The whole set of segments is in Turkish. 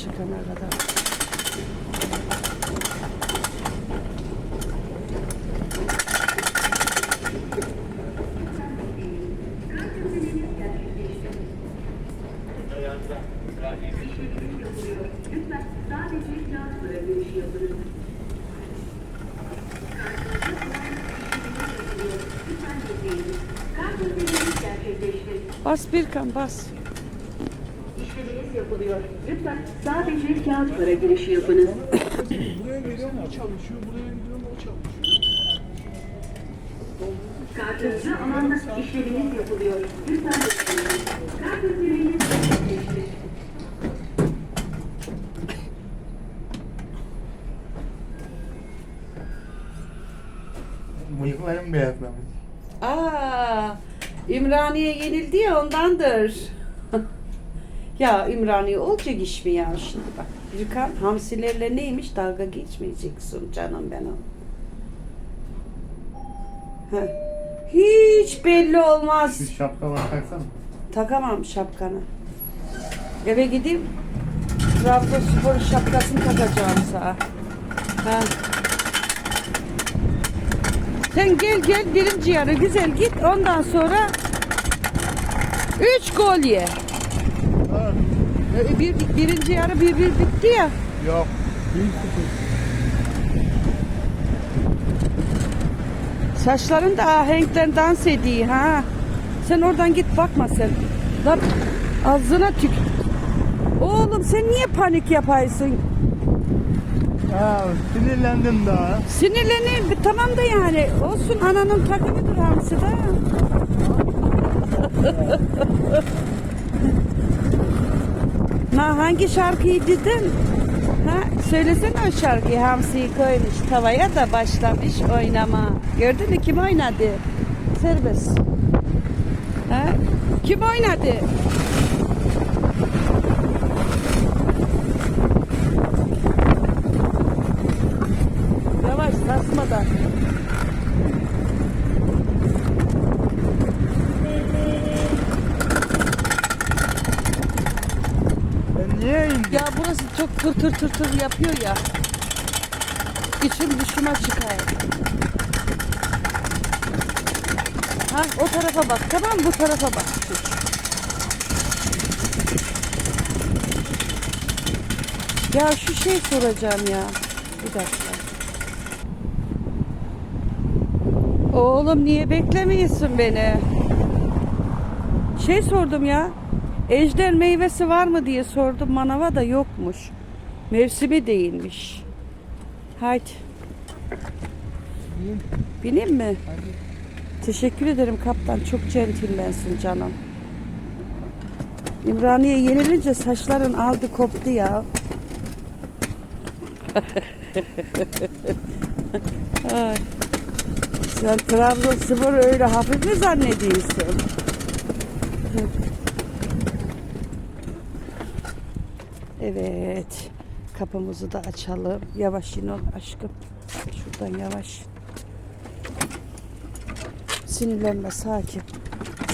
çıkana kadar. Lütfen sadece Birkan bas. İşleminiz yapılıyor. Lütfen sadece kağıt para girişi yapınız. Buraya geliyorum o çalışıyor, buraya gidiyorum o çalışıyor. Kartınızı alanla işleminiz yapılıyor. Lütfen bekleyiniz. Kart ödemeniz gerçekleşti. Bıyıklarım beyazlamış. Aa, İmraniye yenildi ya ondandır. ya İmraniye olacak iş mi ya şimdi bak. Birkan hamsilerle neymiş dalga geçmeyeceksin canım benim. Heh. Hiç belli olmaz. Şu şapka var taksana. Takamam şapkanı. Eve gideyim. Trabzonspor şapkasını takacağım sana. Ha. Sen gel gel birinci yarı güzel git. Ondan sonra üç gol ye. Ee, Bir, birinci yarı bir bir bitti ya. yok. Bir sıfır. Saçların da ahenkten dans ediyor ha. Sen oradan git bakma sen. Lan ağzına tük. Oğlum sen niye panik yapıyorsun? Ha, sinirlendim daha. Sinirleneyim tamam da yani olsun ananın takımıdır hamsi da. Na hangi şarkıyı dedin? Ha söylesene o şarkıyı hamsiyi koymuş tavaya da başlamış oynama. Gördün mü kim oynadı? Serbest. Ha? Kim oynadı? Yavaş sarsmadan. Ben niye burası çok tır tır tır tır yapıyor ya. İçim dışıma çıkar. Ha o tarafa bak tamam bu tarafa bak. Ya şu şey soracağım ya. Bir dakika. Oğlum niye beklemiyorsun beni? Şey sordum ya. Ejder meyvesi var mı diye sordum manava da yokmuş. Mevsimi değilmiş. Haydi. Bineyim mi? Teşekkür ederim kaptan. Çok centilmensin canım. İmraniye yenilince saçların aldı koptu ya. Ay. Sen Trabzonspor öyle hafif mi zannediyorsun? Evet. Kapımızı da açalım. Yavaş in ol aşkım. Şuradan yavaş. Sinirlenme sakin.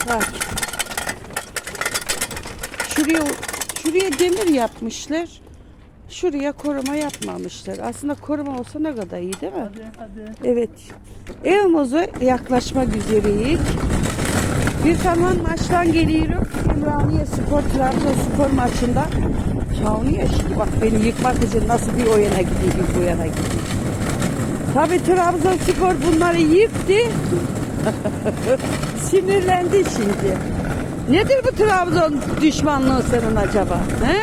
Sakin. Şuraya şuraya demir yapmışlar. Şuraya koruma yapmamışlar. Aslında koruma olsa ne kadar iyi değil mi? Hadi hadi. Evet. Evimize yaklaşmak üzereyiz. Bir zaman maçtan geliyorum. İmraniye Spor, Trabzonspor maçında. Çavniye şimdi bak beni yıkmak için nasıl bir o yana gidiyor, bu yana gidiyor. Tabii Trabzonspor bunları yıktı. Sinirlendi şimdi. Nedir bu Trabzon düşmanlığı senin acaba? He?